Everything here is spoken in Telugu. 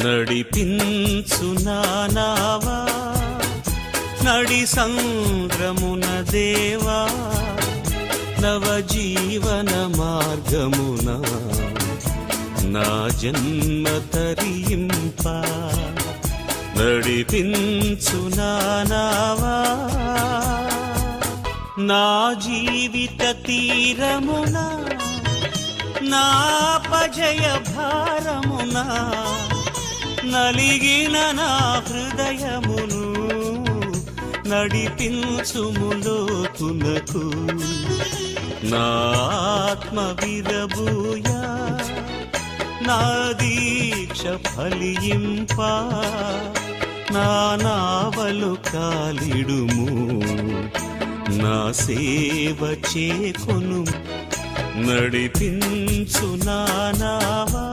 నడిపించు నానావా నడి సంద్రమున దేవా నవజీవన మార్గమున నా జన్మ తరింప. నడిపించు నానావా నా జీవిత తీరమున నా పజయ భారమునా నలిగిన నా హృదయమును నడిపించుములోతునకు. నా ఆత్మ విరబూయా నా దీక్ష ఫలింప నా నావలు కాలిడుము. నా సేవ చేకొను నడిపించు నానావా